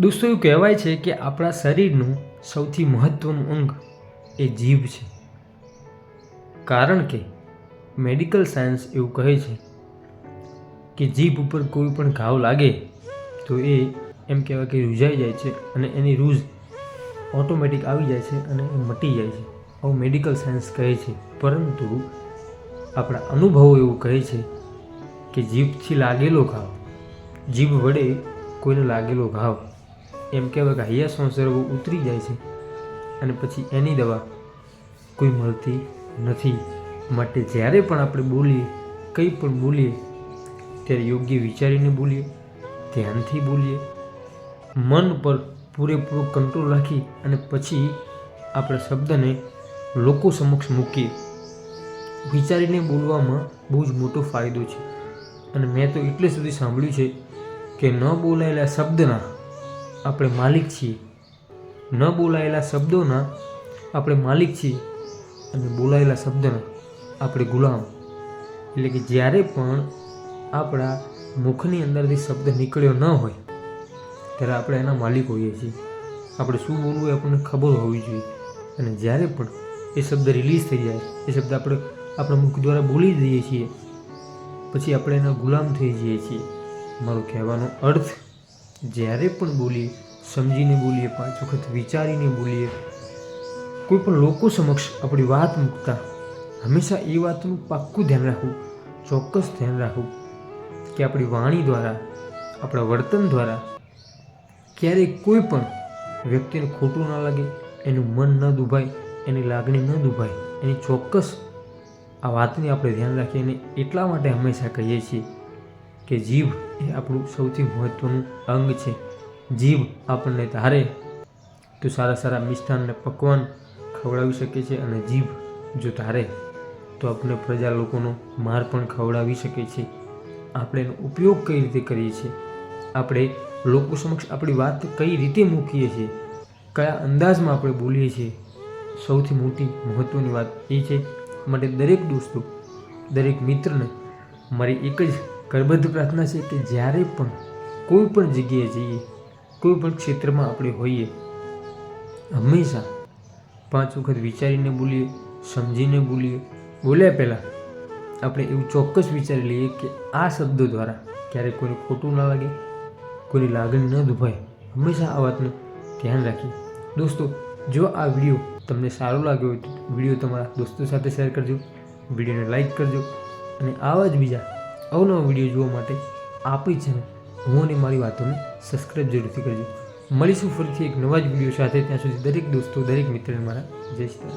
દોસ્તો, એવું કહેવાય છે કે આપણા શરીરનું સૌથી મહત્ત્વનું અંગ એ જીભ છે. કારણ કે મેડિકલ સાયન્સ એવું કહે છે કે જીભ ઉપર કોઈ પણ ઘાવ લાગે તો એ, એમ કહેવાય કે રૂઝાઈ જાય છે અને એની રૂઝ ઓટોમેટિક આવી જાય છે અને એ મટી જાય છે. આવું મેડિકલ સાયન્સ કહે છે. પરંતુ આપણા અનુભવો એવું કહે છે કે જીભથી લાગેલો ઘાવ, જીભ વડે કોઈને લાગેલો ઘાવ એમ કહેવાય કે હૈયા સંસર્ગો ઉતરી જાય છે અને પછી એની દવા કોઈ મળતી નથી. માટે જ્યારે પણ આપણે બોલીએ, કંઈ પણ બોલીએ, ત્યારે યોગ્ય વિચારીને બોલીએ, ધ્યાનથી બોલીએ, મન પર પૂરેપૂરો કંટ્રોલ રાખી અને પછી આપણે શબ્દને લોકો સમક્ષ મૂકીએ. વિચારીને બોલવામાં બહુ જ મોટો ફાયદો છે. અને મેં તો એટલે સુધી સાંભળ્યું છે કે ન બોલાયેલા શબ્દના આપણે માલિક છીએ. ન બોલાયેલા શબ્દોના આપણે માલિક છીએ અને બોલાયેલા શબ્દના આપણે ગુલામ. એટલે કે જ્યારે પણ આપણા મુખની અંદરથી શબ્દ નીકળ્યો ન હોય, ત્યારે આપણે એના માલિક હોઈએ છીએ. આપણે શું બોલવું એ આપણને ખબર હોવી જોઈએ. અને જ્યારે પણ એ શબ્દ રિલીઝ થઈ જાય, એ શબ્દ આપણે આપણા મુખ દ્વારા બોલી દઈએ છીએ, પછી આપણે એના ગુલામ થઈ જઈએ છીએ. મારો કહેવાનો અર્થ જ્યારે પણ બોલીએ, સમજીને બોલીએ, પાંચ વખત વિચારીને બોલીએ, કોઈ પણ લોકો સમક્ષ આપણી વાત મૂકતા, હંમેશા એ વાતનું પાક્કું ધ્યાન રાખવું, ચોક્કસ ધ્યાન રાખવું કે આપણી વાણી દ્વારા, આપણા વર્તન દ્વારા ક્યારેય કોઈ પણ વ્યક્તિને ખોટું ના લાગે, એનું મન ન દુભાય, એની લાગણી ન દુભાય, એની ચોક્કસ આ વાતની આપણે ધ્યાન રાખીએ અને એટલા માટે હંમેશા કહીએ છીએ કે જીભ એ આપણું સૌથી મહત્ત્વનું અંગ છે. જીભ આપણને ધારે તો સારા સારા મિષ્ટાનને પકવાન ખવડાવી શકે છે અને જીભ જો ધારે તો આપણે પ્રજા લોકોનો માર પણ ખવડાવી શકે છે. આપણે એનો ઉપયોગ કઈ રીતે કરીએ છીએ? આપણે લોકો સમક્ષ આપણી વાત કઈ રીતે મૂકીએ છીએ? કયા અંદાજમાં આપણે બોલીએ છીએ? સૌથી મોટી મહત્ત્વની વાત એ છે, માટે દરેક દોસ્તો, દરેક મિત્રને મારી એક જ કરબદ્ધ પ્રાર્થના છે કે જ્યારે પણ કોઈ પણ જગ્યાએ જઈએ, કોઈ પણ ક્ષેત્રમાં આપણે હોઈએ, હંમેશા પાંચ વખત વિચારીને બોલીએ, સમજીને બોલીએ, બોલ્યા પહેલાં આપણે એવું ચોક્કસ વિચારી લઈએ કે આ શબ્દો દ્વારા ક્યારેક કોઈને ખોટું ના લાગે, કોઈની લાગણી ન દુભાય. હંમેશા આ વાતનું ધ્યાન રાખીએ. દોસ્તો, જો આ વીડિયો તમને સારો લાગ્યો હોય તો વીડિયો તમારા દોસ્તો સાથે શેર કરજો, વિડીયોને લાઈક કરજો અને આવા જ બીજા અવનવા વીડિયો જોવા માટે આપણી ચેનલ હું અને મારી વાતોને સબસ્ક્રાઈબ જરૂરથી કરજો. મળીશું ફરીથી એક નવા જ વીડિયો સાથે. ત્યાં સુધી દરેક દોસ્તો, દરેક મિત્રને મારા જય શ્રી